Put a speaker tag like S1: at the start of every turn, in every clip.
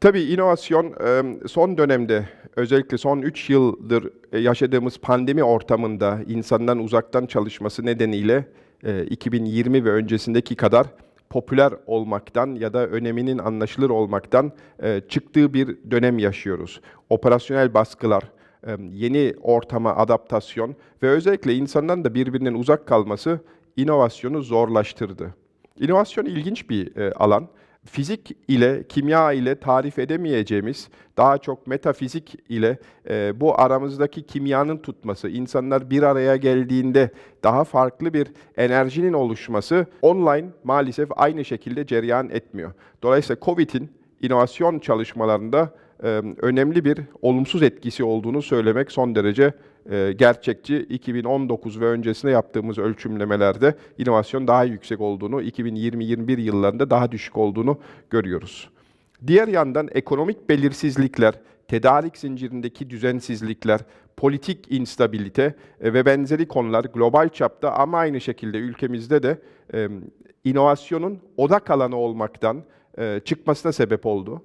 S1: Tabii inovasyon son dönemde özellikle son 3 yıldır yaşadığımız pandemi ortamında insandan uzaktan çalışması nedeniyle e, 2020 ve öncesindeki kadar popüler olmaktan ya da öneminin anlaşılır olmaktan çıktığı bir dönem yaşıyoruz. Operasyonel baskılar, yeni ortama adaptasyon ve özellikle insandan da birbirinden uzak kalması inovasyonu zorlaştırdı. İnovasyon ilginç bir alan. Fizik ile, kimya ile tarif edemeyeceğimiz, daha çok metafizik ile e, bu aramızdaki kimyanın tutması, insanlar bir araya geldiğinde daha farklı bir enerjinin oluşması online maalesef aynı şekilde cereyan etmiyor. Dolayısıyla COVID'in inovasyon çalışmalarında önemli bir olumsuz etkisi olduğunu söylemek son derece gerçekçi. 2019 ve öncesinde yaptığımız ölçümlemelerde inovasyon daha yüksek olduğunu, 2020-21 yıllarında daha düşük olduğunu görüyoruz. Diğer yandan ekonomik belirsizlikler, tedarik zincirindeki düzensizlikler, politik instabilite ve benzeri konular global çapta ama aynı şekilde ülkemizde de inovasyonun odak alanı olmaktan çıkmasına sebep oldu.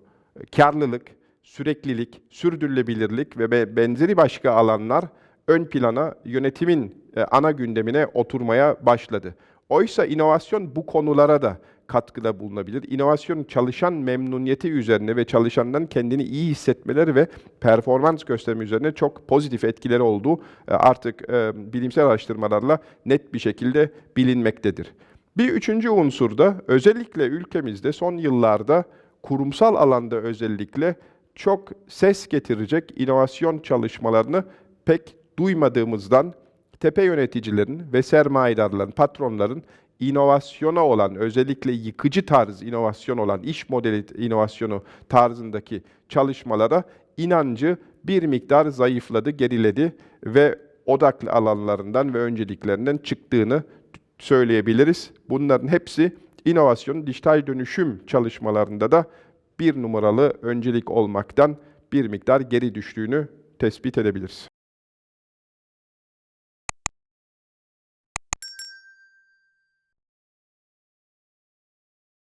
S1: Karlılık, süreklilik, sürdürülebilirlik ve be- benzeri başka alanlar ön plana yönetimin e, ana gündemine oturmaya başladı. Oysa inovasyon bu konulara da katkıda bulunabilir. İnovasyon çalışan memnuniyeti üzerine ve çalışandan kendini iyi hissetmeleri ve performans gösterme üzerine çok pozitif etkileri olduğu e, artık e, bilimsel araştırmalarla net bir şekilde bilinmektedir. Bir üçüncü unsur da özellikle ülkemizde son yıllarda kurumsal alanda özellikle çok ses getirecek inovasyon çalışmalarını pek duymadığımızdan tepe yöneticilerin ve sermayedarların, patronların inovasyona olan, özellikle yıkıcı tarz inovasyon olan, iş modeli inovasyonu tarzındaki çalışmalara inancı bir miktar zayıfladı, geriledi ve odaklı alanlarından ve önceliklerinden çıktığını söyleyebiliriz. Bunların hepsi inovasyon, dijital dönüşüm çalışmalarında da bir numaralı öncelik olmaktan bir miktar geri düştüğünü tespit edebiliriz.